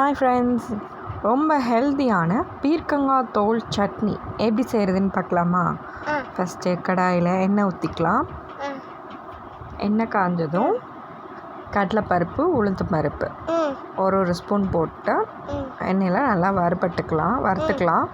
Hi friends ரொம்ப ஹெல்த்தியான பீர்க்கங்காய் தோல் சட்னி எப்படி செய்கிறதுன்னு பார்க்கலாமா? ஃபஸ்ட்டு கடாயில் எண்ணெய் ஊற்றிக்கலாம் எண்ணெய் காஞ்சதும் கடலைப்பருப்பு உளுந்து பருப்பு ஒரு ஒரு ஸ்பூன் போட்டு எண்ணெயில் நல்லா வறுபட்டுக்கலாம் வறுத்துக்கலாம்.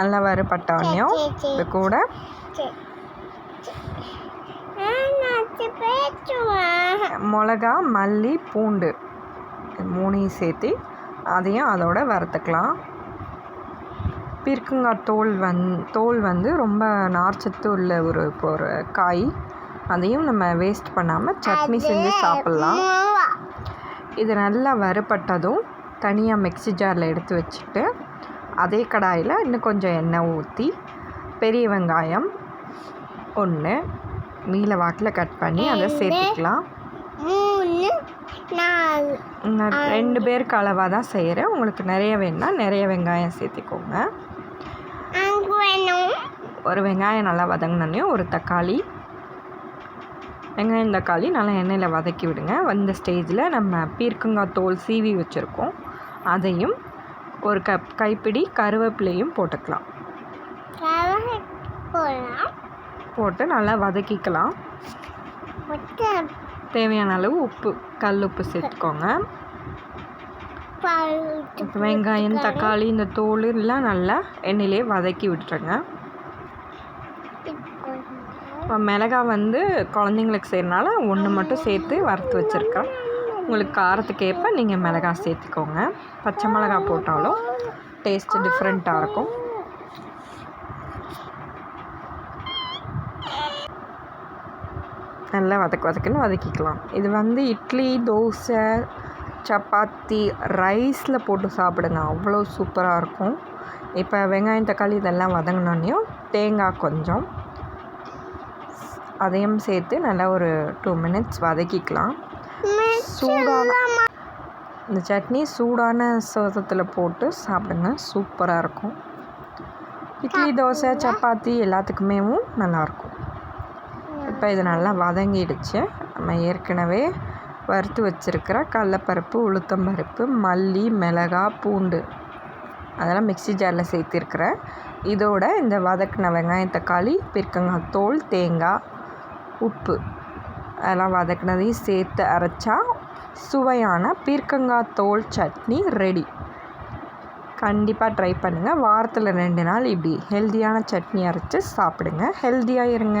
நல்லா வறுபட்டோடனையும். இது கூட மிளகா மல்லி பூண்டு மூணையும் சேர்த்து அதையும் அதோட வறுத்துக்கலாம். பீர்க்கங்காய் தோல் வந் தோல் வந்து ரொம்ப நார்ச்சத்து உள்ள ஒரு ஒரு காய். அதையும் நம்ம வேஸ்ட் பண்ணாமல் சட்னி செஞ்சு சாப்பிட்லாம். இது நல்லா வறுபட்டதும் தனியாக மிக்ஸி ஜாரில் எடுத்து வச்சுட்டு அதே கடாயில் இன்னும் கொஞ்சம் எண்ணெய் ஊற்றி பெரிய வெங்காயம் ஒன்று நீல வாக்கில் கட் பண்ணி அதை சேர்த்துக்கலாம். மூணு நாலு. நான் ரெண்டு பேருக்கு அளவாக தான் செய்கிறேன் உங்களுக்கு நிறைய வேணும்னா நிறைய வெங்காயம் சேர்த்திக்கோங்க. ஒரு வெங்காயம் நல்லா வதங்கினோடனே ஒரு தக்காளி. வெங்காயம் தக்காளி நல்லா எண்ணெயில் வதக்கி விடுங்க. வந்த ஸ்டேஜில் நம்ம பீர்க்கங்காய் தோல் சீவி வச்சுருக்கோம். அதையும் ஒரு கப் கைப்பிடி கருவேப்பிலையும் போட்டுக்கலாம். போட்டு நல்லா வதக்கிக்கலாம். தேவையான அளவு உப்பு கல் உப்பு சேர்த்துக்கோங்க. வெங்காயம் தக்காளி இந்த தோல் எல்லாம் நல்லா எண்ணெயிலே வதக்கி விட்டுருங்க. இப்போ மிளகா வந்து குழந்தைங்களுக்கு செய்கிறனால ஒன்று மட்டும் சேர்த்து வறுத்து வச்சுருக்கேன். உங்களுக்கு காரத்துக்கு ஏற்ப நீங்கள் மிளகா சேர்த்துக்கோங்க. பச்சை மிளகா போட்டாலும் டேஸ்ட்டு டிஃப்ரெண்ட்டாக இருக்கும். நல்லா வதக்கு வதக்குன்னு வதக்கிக்கலாம். இது வந்து இட்லி தோசை சப்பாத்தி ரைஸில் போட்டு சாப்பிடுங்க. அவ்வளோ சூப்பராக இருக்கும். இப்போ வெங்காயம் தக்காளி இதெல்லாம் வதங்கினோன்னையும் தேங்காய் கொஞ்சம். அதையும் சேர்த்து நல்லா ஒரு டூ மினிட்ஸ் வதக்கிக்கலாம். சூடான இந்த சட்னி சூடான சோதத்தில் போட்டு சாப்பிடுங்க. சூப்பராக இருக்கும். இட்லி தோசை சப்பாத்தி எல்லாத்துக்குமேவும் நல்லாயிருக்கும் இப்போ இது நல்லா வதங்கிடுச்சு. நம்ம ஏற்கனவே வறுத்து வச்சுருக்கிற கடலப்பருப்பு உளுத்தம்பருப்பு மல்லி மிளகா பூண்டு அதெல்லாம் மிக்ஸி ஜாரில் சேர்த்திருக்கிறேன். இதோட இந்த வதக்கின வெங்காயம் தக்காளி பிற்கங்காய் தோல் தேங்காய் உப்பு அதெல்லாம் வதக்கினதையும் சேர்த்து அரைச்சா சுவையான பீர்க்கங்காய் தோல் சட்னி ரெடி கண்டிப்பாக ட்ரை பண்ணுங்கள் வாரத்தில் ரெண்டு நாள் இப்படி ஹெல்த்தியான சட்னி அரைச்சி சாப்பிடுங்க. ஹெல்த்தியாக இருங்க.